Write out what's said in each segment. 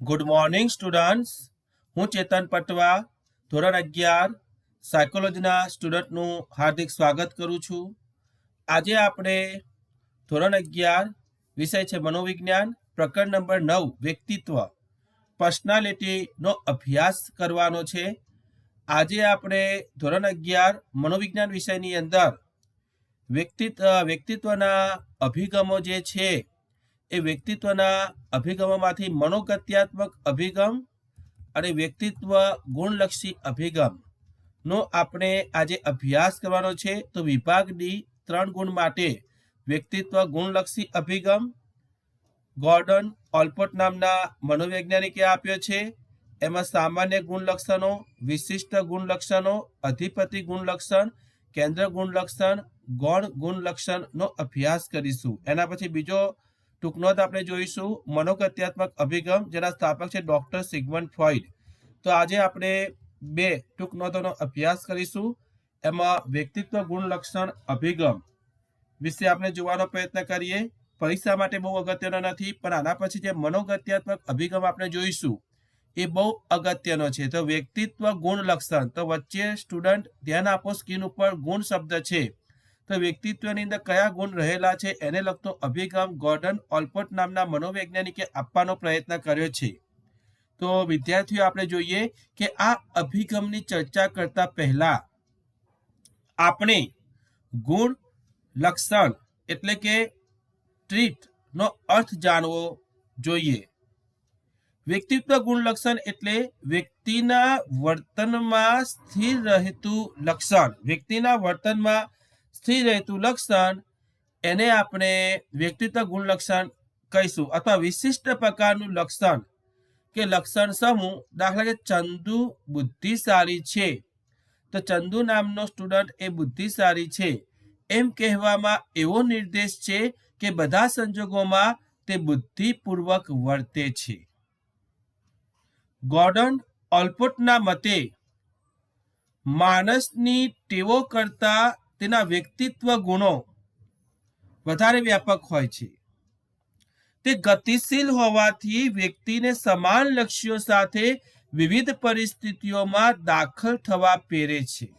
Good morning students હું ચેતન પટવા, ધોરણ અગિયાર સાયકોલોજીના સ્ટુડન્ટનું હાર્દિક સ્વાગત કરું છું. આજે આપણે ધોરણ અગિયાર વિષય છે મનોવિજ્ઞાન, પ્રકરણ નંબર નવ, વ્યક્તિત્વ પર્સનાલિટીનો અભ્યાસ કરવાનો છે. આજે આપણે ધોરણ અગિયાર મનોવિજ્ઞાન વિષયની અંદર વ્યક્તિત્વ વ્યક્તિત્વના અભિગમો જે છે એ વ્યક્તિત્વના અભિગમમાંથી મનોગત્યાત્મક અભિગમ અને વ્યક્તિત્વ ગુણલક્ષી અભિગમ નો આપણે આજે અભ્યાસ કરવાનો છે તો વિભાગ ડી, ત્રણ ગુણ માટે વ્યક્તિત્વ ગુણલક્ષી અભિગમ ગોર્ડન ઓલપોટ નામના મનોવૈજ્ઞાનિકે આપ્યો છે. એમાં સામાન્ય ગુણલક્ષણો, વિશિષ્ટ ગુણલક્ષણો, અધિપતિ ગુણલક્ષણ, કેન્દ્ર ગુણલક્ષણ, ગૌણ ગુણલક્ષણનો અભ્યાસ કરીશું. એના પછી બીજો ટૂંકનોંધ આપણે જોઈશું. મનોગત્યાત્મક અભિગમ, જેના સ્થાપક છે ડોક્ટર સિગમન ફ્રોઈડ. તો આજે આપણે બે ટૂંકનોંધોનો અભ્યાસ કરીશું. એમાં વ્યક્તિત્વ ગુણલક્ષણ અભિગમ વિશે આપણે જોવાનો પ્રયત્ન કરીએ. પરીક્ષા માટે બહુ અગત્યનો નથી, પણ આના પછી જે મનોગત્યાત્મક અભિગમ આપણે જોઈશું, એ બહુ અગત્યનો છે. તો વ્યક્તિત્વ ગુણલક્ષણ, તો વચ્ચે સ્ટુડન્ટ, ધ્યાન આપો, સ્કીન ઉપર ગુણ શબ્દ છે. તો વ્યક્તિત્વની અંદર કયા ગુણ રહેલા છે એને લગતો અભિગમ ગોર્ડન ઓલ્પોટ નામના મનોવૈજ્ઞાનિકે આપવાનો પ્રયત્ન કર્યો છે. તો વિદ્યાર્થીઓ, આપણે જોઈએ કે આ અભિગમની ચર્ચા કરતા પહેલા આપણે ગુણ, લક્ષણ એટલે કે ટ્રીટ નો અર્થ જાણવો જોઈએ. વ્યક્તિત્વ ગુણ, લક્ષણ એટલે વ્યક્તિના વર્તનમાં સ્થિર રહેતું લક્ષણ. વ્યક્તિના વર્તનમાં સ્થિર રહેતું લક્ષણ, એને આપણે વ્યક્તિત્વ ગુણ લક્ષણ કહીશું અથવા વિશિષ્ટ પ્રકારનું લક્ષણ કે લક્ષણ સમૂહ દાખલા કે ચંદુ બુદ્ધિશાળી છે. તો ચંદુ નામનો સ્ટુડન્ટ એ બુદ્ધિશાળી છે. એમ કહેવામાં એવો નિર્દેશ છે કે બધા સંજોગોમાં તે બુદ્ધિપૂર્વક વર્તે છે. ગોર્ડન ઓલ્પોટના મતે, માણસની ટેવો કરતા તેના વ્યક્તિત્વ ગુણો વધારે વ્યાપક હોય છે. તે ગતિશીલ હોવાથી વ્યક્તિને સમાન લક્ષ્યો સાથે વિવિધ પરિસ્થિતિઓમાં દાખલ થવા પ્રેરે છે.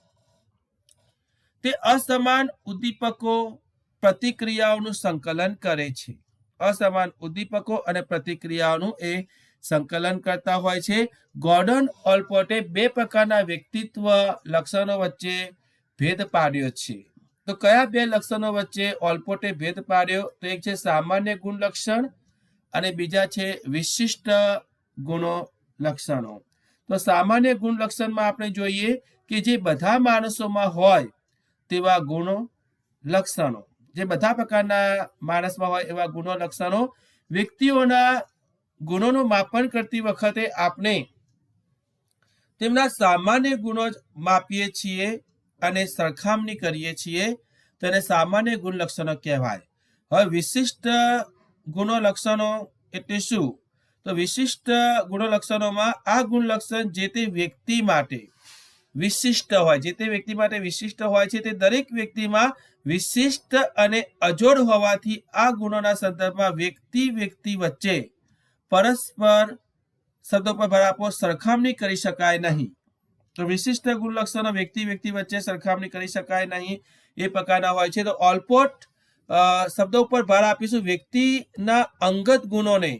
તે અસમાન ઉદ્દીપકો પ્રતિક્રિયાઓનું સંકલન કરે છે. અસમાન ઉદ્દીપકો અને પ્રતિક્રિયાઓનું એ સંકલન કરતા હોય છે. ગોર્ડન ઓલ્પોર્ટે બે પ્રકારના વ્યક્તિત્વ લક્ષણો વચ્ચે ભેદ પાડ્યો છે. તો કયા બે લક્ષણો વચ્ચે ઓલપોટે ભેદ પાડ્યો? તો એક છે સામાન્ય ગુણ લક્ષણ અને બીજા છે વિશિષ્ટ ગુણો લક્ષણો. તો સામાન્ય ગુણ લક્ષણમાં આપણે જોઈએ કે જે બધા માણસોમાં હોય તેવા ગુણો લક્ષણો. જે બધા પ્રકારના માણસમાં હોય એવા ગુણો લક્ષણો વ્યક્તિઓના ગુણોનું માપન કરતી વખતે આપણે તેમના સામાન્ય ગુણો જ માપીએ છીએ. અને સરખામણી કરીએ છીએ તેને સામાન્ય ગુણ લક્ષણો કહેવાય. હવે વિશિષ્ટ ગુણો લક્ષણો એટલે શું? તો વિશિષ્ટ ગુણો લક્ષણોમાં આ ગુણ લક્ષણ જે તે વ્યક્તિ માટે વિશિષ્ટ હોય, જે તે વ્યક્તિ માટે વિશિષ્ટ હોય છે તે દરેક વ્યક્તિમાં વિશિષ્ટ અને અજોડ હોવાથી આ ગુણોના સંદર્ભમાં વ્યક્તિ વ્યક્તિ વચ્ચે પરસ્પર શબ્દો પર ભરાપો સરખામણી કરી શકાય નહીં. તો વિશિષ્ટ ગુણ લક્ષણો વ્યક્તિ વ્યક્તિ વચ્ચે સરખામણી કરી શકાય નહીં. એ પ્રકારના હોય છે. તો ઓલપોટ શબ્દો ઉપર ભાર આપીશું. વ્યક્તિના અંગત ગુણોને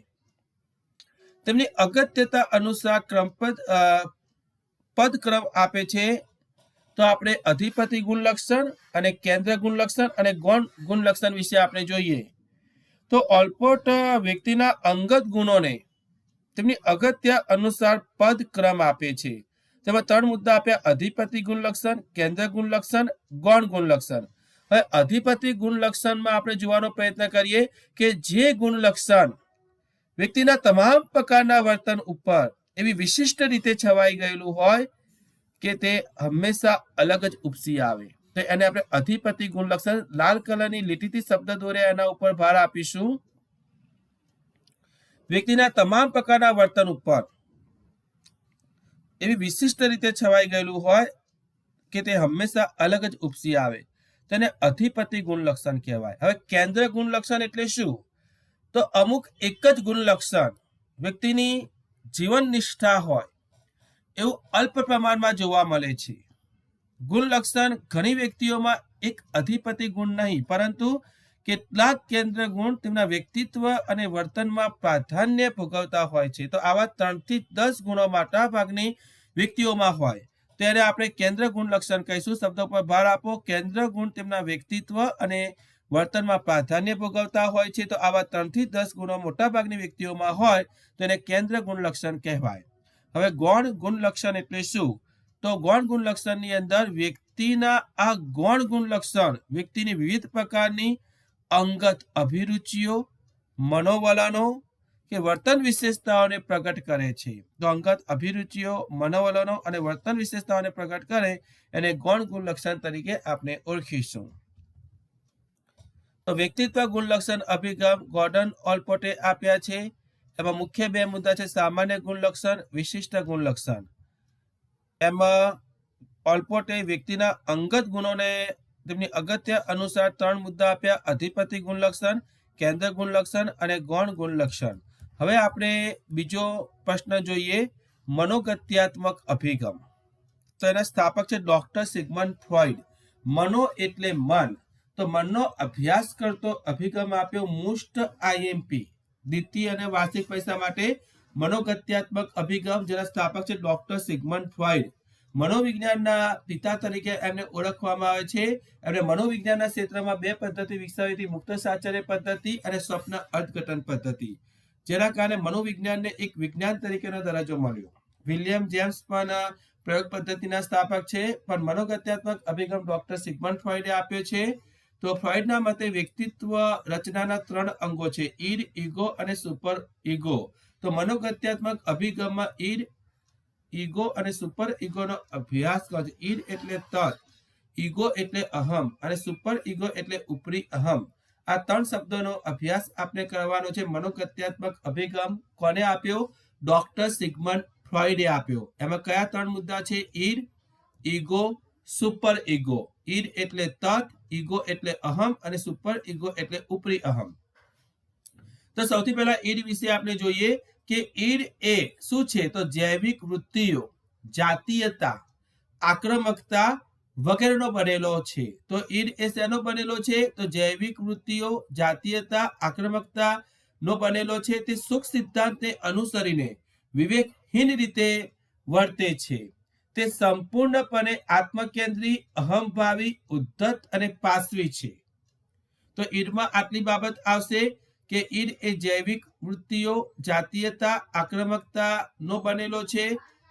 તેમની અગત્યતા અનુસાર ક્રમપદ પદક્રમ આપે છે. તો આપણે અધિપતિ ગુણ લક્ષણ અને કેન્દ્ર ગુણ લક્ષણ અને ગૌણ ગુણ લક્ષણ વિશે આપણે જોઈએ. તો ઓલપોટ વ્યક્તિના અંગત ગુણોને તેમની અગત્ય અનુસાર પદક્રમ આપે છે. તેમાં ત્રણ મુદ્દા આપ્યા. અધિપતિ ગુણ લક્ષણ, કેન્દ્ર ગુણ લક્ષણ, ગૌણ ગુણ લક્ષણ. હવે અધિપતિ ગુણ લક્ષણમાં આપણે જોવાનો પ્રયત્ન કરીએ કે જે ગુણ લક્ષણ વ્યક્તિના તમામ પ્રકારના વર્તન ઉપર એવી વિશિષ્ટ રીતે છવાઈ ગયેલું હોય કે તે હંમેશા અલગ જ ઉપસી આવે. તો એને આપણે અધિપતિ ગુણ લક્ષણ, લાલ કલરની લીટીથી શબ્દ દોર્યા એના ઉપર ભાર આપીશું. વ્યક્તિના તમામ પ્રકારના વર્તન ઉપર એવી વિશિષ્ટ રીતે છવાઈ ગયેલું હોય કે તે હંમેશા અલગ જ ઉપસી આવે. તેને અધિપતિ ગુણલક્ષણ કહેવાય. હવે કેન્દ્ર ગુણલક્ષણ એટલે શું? તો અમુક એક જ ગુણલક્ષણ વ્યક્તિની જીવન નિષ્ઠા હોય એવું અલ્પ પ્રમાણમાં જોવા મળે છે. ગુણલક્ષણ ઘણી વ્યક્તિઓમાં એક અધિપતિ ગુણ નહીં, પરંતુ કેટલાક કેન્દ્ર ગુણ તેમના વ્યક્તિત્વ અને વર્તનમાં પ્રાધાન્ય ભોગવતા હોય છે. તો આવા ત્રણથી દસ ગુણો મોટા ભાગની વ્યક્તિઓમાં હોય. ત્યારે આપણે કેન્દ્ર ગુણ લક્ષણ કહીશું. શબ્દો પર ભાર આપો. કેન્દ્ર ગુણ તેમના વ્યક્તિત્વ અને વર્તનમાં પ્રાધાન્ય ભોગવતા હોય છે. તો આવા ત્રણથી દસ ગુણો મોટાભાગની વ્યક્તિઓમાં હોય, તો એને કેન્દ્ર ગુણ લક્ષણ કહેવાય. હવે ગૌણ ગુણ લક્ષણ એટલે શું? તો ગૌણ ગુણ લક્ષણની અંદર વ્યક્તિના આ ગૌણ ગુણ લક્ષણ વ્યક્તિની વિવિધ પ્રકારની અંગત અભિરુચિઓ, મનોવલનો કે વર્તન વિશેષતાઓને પ્રગટ કરે છે. તો અંગત અભિરુચિઓ, મનોવલનો અને વર્તન વિશેષતાઓને પ્રગટ કરે એને ગૌણ ગુણ લક્ષણ તરીકે આપણે ઓળખીશું. તો વ્યક્તિત્વ ગુણલક્ષણ અભિગમ ગોર્ડન ઓલપોટે આપ્યા છે. એમાં મુખ્ય બે મુદ્દા છે, સામાન્ય ગુણલક્ષણ, વિશિષ્ટ ગુણલક્ષણ. એમાં ઓલપોટે વ્યક્તિના અંગત ગુણોને તેમની અગત્ય અનુસાર ત્રણ મુદ્દા આપ્યા. અધિપતિ ગુણ લક્ષણ કેન્દ્ર ગુણ લક્ષણ અને ગૌણ ગુણ લક્ષણ હવે આપણે બીજો પ્રશ્ન જોઈએ. મનોગત્યાત્મક અભિગમ. તો એના સ્થાપક છે ડોક્ટર સિગમન ફ્રોઈડ. મનો એટલે મન. તો મનનો અભ્યાસ કરતો અભિગમ આપ્યો મુસ્ટ આઈએમપી દ્વિતીય અને વાર્ષિક પૈસા માટે મનોગત્યાત્મક અભિગમ જેના સ્થાપક છે ડોક્ટર સિગમન ફ્રોઈડ. મનોવિજ્ઞાનના પિતા તરીકે એમને ઓળખવામાં આવે છે. એમણે મનોવિજ્ઞાનના ક્ષેત્રમાં બે પદ્ધતિ વિકસાવી હતી, મુક્ત સાચર્ય પદ્ધતિ અને સ્વપ્ન અર્થઘટન પદ્ધતિ. જેના કારણે મનોવિજ્ઞાનને એક વિજ્ઞાન તરીકેનો દરજ્જો મળ્યો. વિલિયમ જેમ્સ પણ પ્રયોગ પદ્ધતિના સ્થાપક છે, પણ મનોગત્યાત્મક અભિગમ ડોક્ટર સિગમન ફ્રોઈડે આપ્યો છે. તો ફોઇડના મતે વ્યક્તિત્વ રચનાના ત્રણ અંગો છે, ઈડ, ઈગો અને સુપર ઈગો. તો મનોગત્યાત્મક અભિગમમાં ઈડ ઈગો અને સુપર ઈગોનો અભ્યાસ કરો. છો ઈડ એટલે તત ઈગો એટલે અહમ અને સુપર ઈગો એટલે ઉપરી અહમ. આ ત્રણ શબ્દોનો અભ્યાસ આપણે કરવાનો છે. મનોગત્યાત્મક અભિગમ કોને આપ્યો? ડોક્ટર સિગમન ફ્રોઈડે આપ્યો. એમાં કયા ત્રણ મુદ્દા છે? Id ego, super ego. Id એટલે તત ઈગો એટલે અહમ અને સુપર ઈગો એટલે ઉપરી અહમ. તો સૌથી પહેલા ઈડ વિશે આપણે જોઈએ. કે ઈડ એ શું છે? તો જૈવિક વૃત્તિઓ, જાતીયતા, આક્રમકતા વગેરેનો બનેલો છે. તો ઈડ એ શેનો બનેલો છે? તો જૈવિક વૃત્તિઓ, જાતીયતા આક્રમકતા નો બનેલો છે. તે સુખ સિદ્ધાંતને અનુસરીને વિવેકહીન રીતે વર્તે છે. તે સંપૂર્ણપણે આત્મકેન્દ્રી અહમભાવી ઉદ્ધત અને પાસવી છે. તો ઈડમાં આટલી બાબત આવશે. કે ઈડ એ જૈવિક વૃત્તિઓ, જાતીયતા, આક્રમકતા નો બનેલો છે.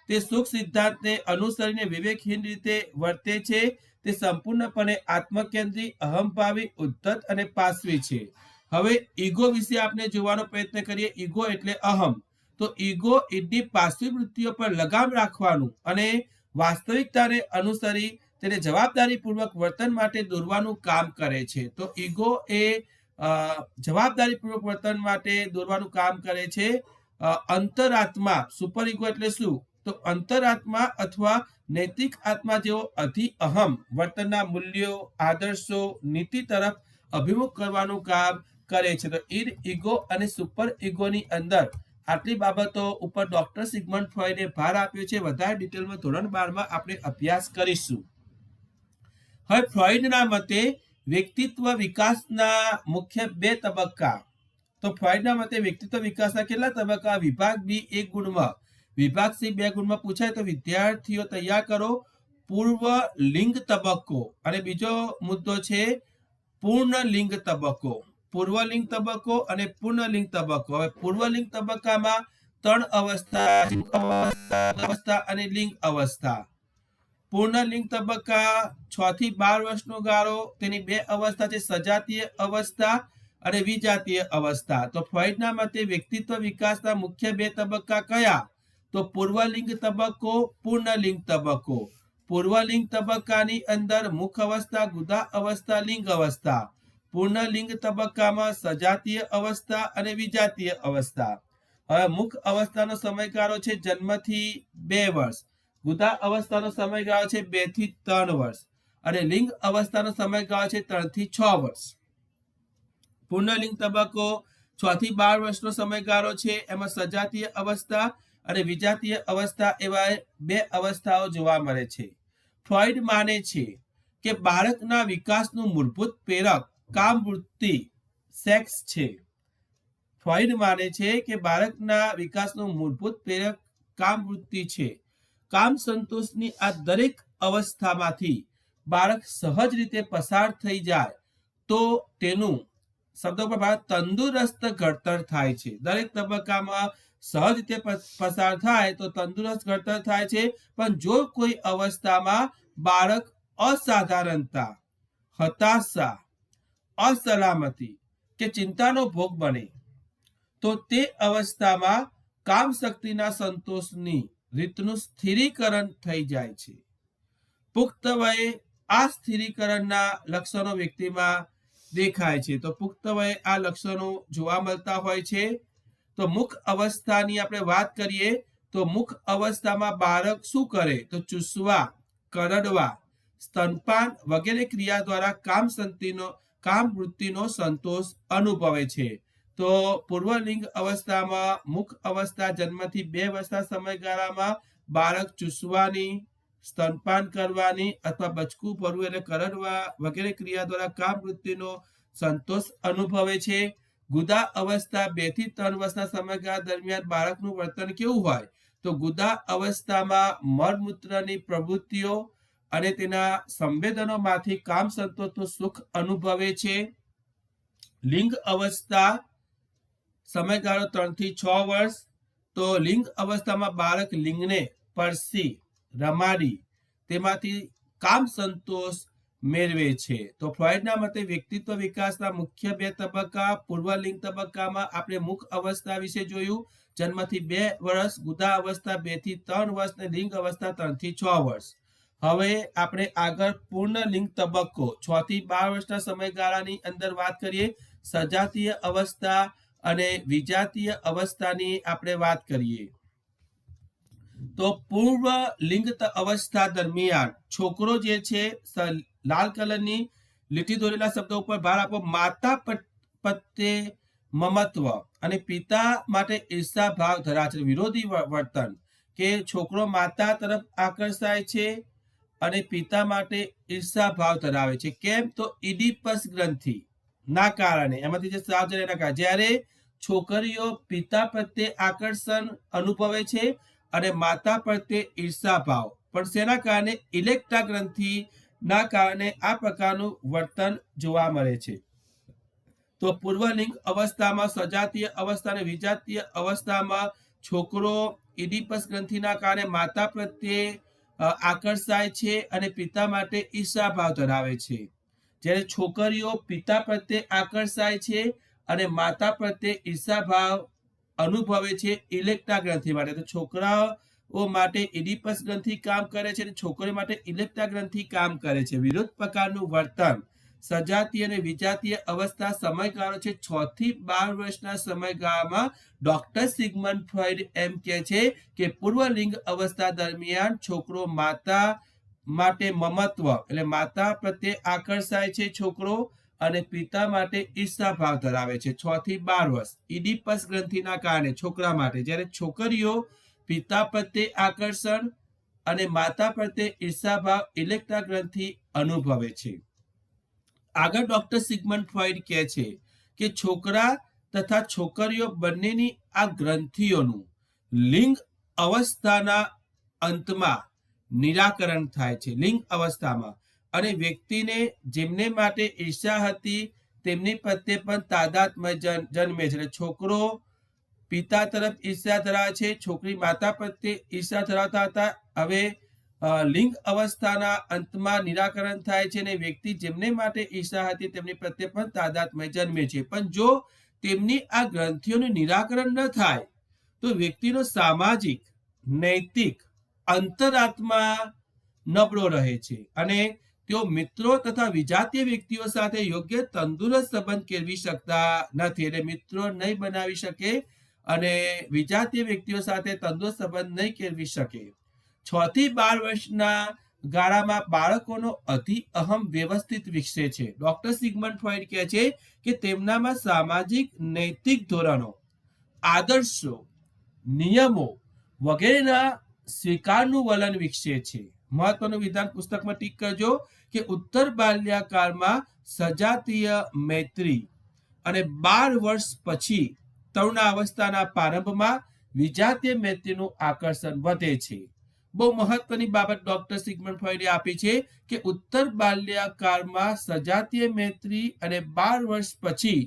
તે સુખ સિદ્ધાંતને અનુસરીને વિવેકહીન રીતે વર્તે છે. તે સંપૂર્ણપણે આત્મકેન્દ્રી અહમભાવી ઉદ્ધત અને પાસવી છે. હવે ઈગો વિશે આપણે જોવાનો પ્રયત્ન કરીએ. ઈગો એટલે અહમ. તો ઈગો ઈડની પાસવી વૃત્તિઓ પર લગામ રાખવાનું અને વાસ્તવિકતાને અનુસરી તેને જવાબદારીપૂર્વક વર્તન માટે દોરવાનું કામ કરે છે. તો ઈગો એ જવાબદારીપૂર્વક વર્તન માટે દોરવાનું કામ કરે છે. અંતરાત્મા સુપર ઇગો એટલે શું? તો અંતરાત્મા અથવા નૈતિક આત્મા જેવો અધિ અહમ વર્તનના મૂલ્યો, આદર્શો, નીતિ તરફ અભિમુખ કરવાનું કામ કરે છે. તો ઇર ઇગો અને સુપર ઇગોની અંદર આટલી બાબતો ઉપર ડોક્ટર સિગમન્ડ ફ્રોઈડે ભાર આપ્યો છે. વધારે ડિટેલમાં ધોરણ બારમાં આપણે અભ્યાસ કરીશું. હવે ફ્રોઈડના મતે વ્યક્તિત્વ વિકાસના મુખ્ય બે તબક્કા. તો ફ્રોઇડના મતે વ્યક્તિત્વ વિકાસના કેટલા તબક્કા? વિભાગ બી એક ગુણમાં. વિભાગ સી બે ગુણમાં પૂછાય તો વિદ્યાર્થીઓ તૈયાર કરો પૂર્વ લિંગ તબક્કો. અને બીજો મુદ્દો છે પૂર્ણ લિંગ તબક્કો. પૂર્વલિંગ તબક્કો અને પૂર્ણલિંગ તબક્કો. હવે પૂર્વલિંગ તબક્કામાં ત્રણ અવસ્થા અવસ્થા અને લિંગ અવસ્થા. પૂર્ણલિંગ તબક્કા છ થી બાર વર્ષનો ગાળો, તેની બે અવસ્થા છે, સજાતીય અવસ્થા અને વિજાતીય અવસ્થા. તો ફ્રોઈડના મતે વ્યક્તિત્વ વિકાસના મુખ્ય બે તબક્કા કયા? તો પૂર્વલિંગ તબક્કો પૂર્ણલિંગ તબક્કો. પૂર્વલિંગ તબક્કાની અંદર મુખ અવસ્થા, ગુદા અવસ્થા, લિંગ અવસ્થા. પૂર્ણલિંગ તબક્કામાં સજાતીય અવસ્થા અને વિજાતીય અવસ્થા. હવે મુખ અવસ્થાનો સમયગાળો છે જન્મથી બે વર્ષ. ગુદા અવસ્થાનો સમયગાળો છે બેથી ત્રણ વર્ષ અને લિંગ અવસ્થાનો સમયગાળો છે ત્રણથી છ વર્ષ. પૂર્ણલિંગ તબક્કો છ થી બાર વર્ષનો સમયગાળો છે. એમાં સજાતીય અવસ્થા અને વિજાતીય અવસ્થા એવા બે અવસ્થાઓ જોવા મળે છે. ફ્રોઈડ માને છે કે બાળકના વિકાસનું મૂળભૂત પ્રેરક કામ વૃત્તિ સેક્સ છે. ફ્રોઈડ માને છે કે બાળકના વિકાસનું મૂળભૂત પ્રેરક કામ વૃત્તિ છે. કામ સંતોષની આ દરેક અવસ્થામાંથી બાળક સહજ રીતે પસાર થઈ જાય, તો તેનું શબ્દો પર બાળક તંદુરસ્ત ઘડતર થાય છે. દરેક તબક્કામાં સહજ રીતે પસાર થાય તો તંદુરસ્ત ઘડતર થાય છે. પણ જો કોઈ અવસ્થામાં બાળક અસાધારણતા, હતાશા, અસલામતી કે ચિંતાનો ભોગ બને, તો તે અવસ્થામાં કામ શક્તિના સંતોષની રીતનું સ્થિરીકરણ થઈ જાય છે. પુખ્ત વયે આ સ્થિરીકરણના લક્ષણો વ્યક્તિમાં દેખાય છે. તો પુખ્ત વયે આ લક્ષણો જોવા મળતા હોય છે. તો મુખ અવસ્થાની આપણે વાત કરીએ, તો મુખ અવસ્થામાં બાળક શું કરે? તો ચૂસવા, કરડવા, સ્તનપાન વગેરે ક્રિયા દ્વારા કામ સંતિનો, કામ વૃત્તિનો સંતોષ અનુભવે છે. તો પૂર્વ લિંગ અવસ્થામાં મુખ અવસ્થા જન્મથી બે વર્ષના સમયગાળામાં બાળક ચૂસવાની, સ્તનપાન કરવાની અથવા બચકું ભરવું એટલે કરડવા વગેરે ક્રિયા દ્વારા કામ વૃત્તિનો સંતોષ અનુભવે છે. ગુદા અવસ્થા બેથી ત્રણ વર્ષના સમયગાળા દરમિયાન બાળકનું વર્તન કેવું હોય? તો ગુદા અવસ્થામાં મળમૂત્રની પ્રવૃત્તિઓ અને તેના સંવેદનોમાંથી કામ સંતોષનું સુખ અનુભવે છે. લિંગ અવસ્થા સમયગાળો ત્રણથી છ વર્ષ, તો લિંગ અવસ્થામાં બાળક લિંગને પરસી, રમાડી, તેમાંથી કામ સંતોષ મેળવે છે. તો ફ્લોઇડના મતે વ્યક્તિત્વ વિકાસના મુખ્ય બે તબક્કા પૂર્વલિંગ તબક્કામાં આપણે મુખ અવસ્થા વિશે જોયું. જન્મથી બે વર્ષ, ગુદા અવસ્થા બેથી ત્રણ વર્ષ ને લિંગ અવસ્થા ત્રણથી છ વર્ષ. હવે આપણે આગળ પૂર્ણ લિંગ તબક્કો, છ થી બાર વર્ષના સમયગાળાની અંદર વાત કરીએ. સજાતીય અવસ્થા અને વિજાતીય અવસ્થાની આપણે વાત કરીએ. તો પૂર્વ લિંગ અવસ્થા દરમિયાન છોકરો જે છે લાલ કલરની લીટી દોરેલા શબ્દો ઉપર ભાર આપો, માતા પ્રત્યે મમત્વ અને પિતા માટે ઈર્ષા ભાવ ધરાવે વિરોધી વર્તન કે છોકરો માતા તરફ આકર્ષાય છે અને પિતા માટે ઈર્ષા ભાવ ધરાવે છે. કેમ? તો ઇડિપસ ગ્રંથિ ના કારણે. એમાંથી જે સ્રાવ છે એના જ્યારે છોકરીઓ પિતા પ્રત્યે આકર્ષણ અનુભવે છે અને માતા પ્રત્યે ઈર્ષા ભાવ. પણ શેના કારણે? ઇલેક્ટ્રા ગ્રંથિ ના કારણે આ પ્રકારનું વર્તન જોવા મળે છે. તો પૂર્વલિંગ અવસ્થામાં, સજાતીય અવસ્થા અને વિજાતીય અવસ્થામાં છોકરો ઇડિપસ ગ્રંથિના કારણે માતા પ્રત્યે આકર્ષાય છે અને પિતા માટે ઈર્ષા ભાવ ધરાવે છે. જ્યારે છોકરીઓ પિતા પ્રત્યે આકર્ષાય છે અને માતા પ્રત્યે ઈર્ષાભાવ અનુભવે છે ઇલેક્ટ્રા ગ્રંથિ માટે. તો છોકરાઓ માટે ઇડિપસ ગ્રંથિ કામ કરે છે અને છોકરીઓ માટે ઇલેક્ટ્રા ગ્રંથિ કામ કરે છે. વિરુદ્ધ પ્રકારનું વર્તન, સજાતીય અને વિજાતીય અવસ્થા સમયગાળો છે. છ થી બાર વર્ષના સમયગાળામાં ડોક્ટર સિગમન ફ્રોઇડ એમ કહે છે કે પૂર્વલિંગ અવસ્થા દરમિયાન છોકરો માતા માટે મમત્વ એટલે માતા પ્રત્યે આકર્ષાય છે છોકરો અને પિતા માટે ઈર્ષા ભાવ ધરાવે છે. છ થી બાર વર્ષ ઇડિપસ ગ્રંથિના કારણે છોકરા માટે જ્યારે છોકરીઓ પિતા પ્રત્યે આકર્ષણ અને માતા પ્રત્યે ઈર્ષા ભાવ ઇલેક્ટ્રા ગ્રંથિ અનુભવે છે. આગળ ડોક્ટર સિગમન ફ્રોઈડ કહે છે કે છોકરા તથા છોકરીઓ બંનેની આ ગ્રંથિઓનું લિંગ અવસ્થાના અંતમાં નિરાકરણ થાય છે લિંગ અવસ્થામાં. અને વ્યક્તિને જેમને માટે ઈર્ષા હતી, તેમની પ્રત્યે પણ તાદાત્મય જન્મે છે. એટલે છોકરો પિતા તરફ ઈર્ષા ધરાવે છે, છોકરી માતા પ્રત્યે ઈર્ષા ધરાવતા હતા. હવે લિંગ અવસ્થાના અંતમાં નિરાકરણ થાય છે અને વ્યક્તિ જેમને માટે ઈર્ષા હતી, તેમની પ્રત્યે પણ તાદાત્મય જન્મે છે. પણ જો તેમની આ ગ્રંથિઓનું નિરાકરણ ન થાય, તો વ્યક્તિનો સામાજિક, નૈતિક અંતરાત્મા નબળો રહે છે અને તેઓ મિત્રો તથા વિજાતીય વ્યક્તિઓ સાથે યોગ્ય તંદુરસ્ત સંબંધ કેળવી શકતા નથી. એટલે મિત્રો નહીં બનાવી શકે અને વિજાતીય વ્યક્તિઓ સાથે તંદુરસ્ત સંબંધ નહીં કેળવી શકે. છ થી બાર વર્ષના ગાળામાં બાળકોનો અતિ અહમ વ્યવસ્થિત વિકસે છે. ડોક્ટર સિગમન ફ્રોઈડ કહે છે કે તેમનામાં સામાજિક, નૈતિક ધોરણો, આદર્શો, નિયમો વગેરેના સ્વીકારનું વલણ વિકસે છે. મહત્વનું વિધાન પુસ્તકમાં ટીક કરજો કે ઉત્તર બાલ્યકાળમાં સજાતીય મૈત્રી અને બાર વર્ષ પછી તરુણાવસ્થાના પ્રારંભમાં વિજાતીય મૈત્રીનું આકર્ષણ વધે છે. બહુ મહત્વની બાબત ડોક્ટર સિગમન ફ્રોઈડે આપી છે કે ઉત્તર બાલ્યાકાળમાં સજાતીય મૈત્રી અને બાર વર્ષ પછી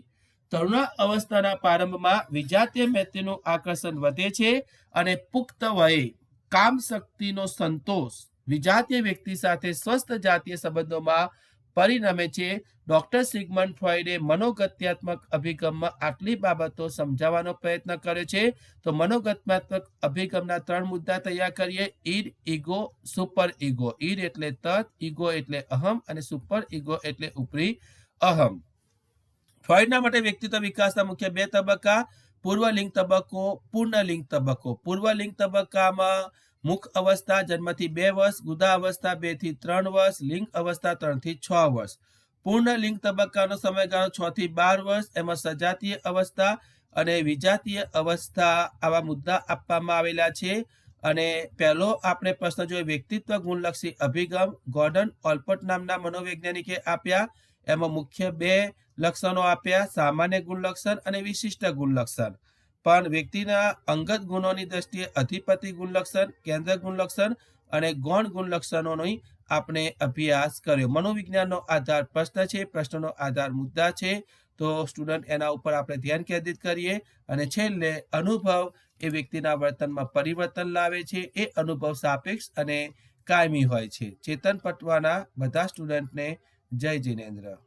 તરુણા અવસ્થાના પ્રારંભમાં વિજાતીય મૈત્રીનું આકર્ષણ વધે છે અને પુખ્ત વયે કામ શક્તિનો સંતોષ વિજાતીય વ્યક્તિ સાથે સ્વસ્થ જાતીય સંબંધોમાં પરિણમે છે. ડોક્ટર સિગમન્ડ ફ્રોઈડે મનોગત્યાત્મક અભિગમમાં આટલી બાબતો સમજાવવાનો પ્રયત્ન કર્યો છે. તો મનોગત્યાત્મક અભિગમના ત્રણ મુદ્દા તૈયાર કરીએ. Id, ego, super ego. Id એટલે તત, ઈગો એટલે અહમ અને સુપર ઈગો એટલે ઉપરી અહમ. ફ્રોઈડના માટે વ્યક્તિત્વ વિકાસના મુખ્ય બે તબક્કા પૂર્વલિંગ તબક્કો પૂર્ણલિંગ તબક્કો. પૂર્વલિંગ તબક્કામાં મુખ અવસ્થા જન્મથી બે વર્ષ, ગુદા અવસ્થા બેથી ત્રણ વર્ષ, લિંગ અવસ્થા ત્રણથી છ વર્ષ. પૂર્ણ લિંગ તબક્કાનો સમયગાળો છ થી બાર વર્ષ, એમાં સજાતીય અવસ્થા અને વિજાતીય અવસ્થા આવા મુદ્દા આપવામાં આવેલા છે. અને પહેલો આપણે પ્રશ્ન જોઈએ, વ્યક્તિત્વ ગુણલક્ષી અભિગમ ગોર્ડન ઓલ્પર્ટ નામના મનોવૈજ્ઞાનિકે આપ્યા. એમાં મુખ્ય બે લક્ષણો આપ્યા, સામાન્ય ગુણલક્ષણ અને વિશિષ્ટ ગુણલક્ષણ. પણ વ્યક્તિના અંગત ગુણોની દ્રષ્ટિએ અધિપતિ ગુણલક્ષણ, કેન્દ્ર ગુણલક્ષણ અને ગૌણ ગુણલક્ષણોનો આપણે અભ્યાસ કર્યો. મનોવિજ્ઞાનનો આધાર પ્રશ્ન છે, પ્રશ્નનો આધાર મુદ્દા છે. તો સ્ટુડન્ટ, એના ઉપર આપણે ધ્યાન કેન્દ્રિત કરીએ અને છેલ્લે અનુભવ, એ વ્યક્તિના વર્તનમાં પરિવર્તન લાવે છે, એ અનુભવ સાપેક્ષ અને કાયમી હોય છે. ચેતન પટવાના બધા સ્ટુડન્ટને જય જિનેન્દ્ર.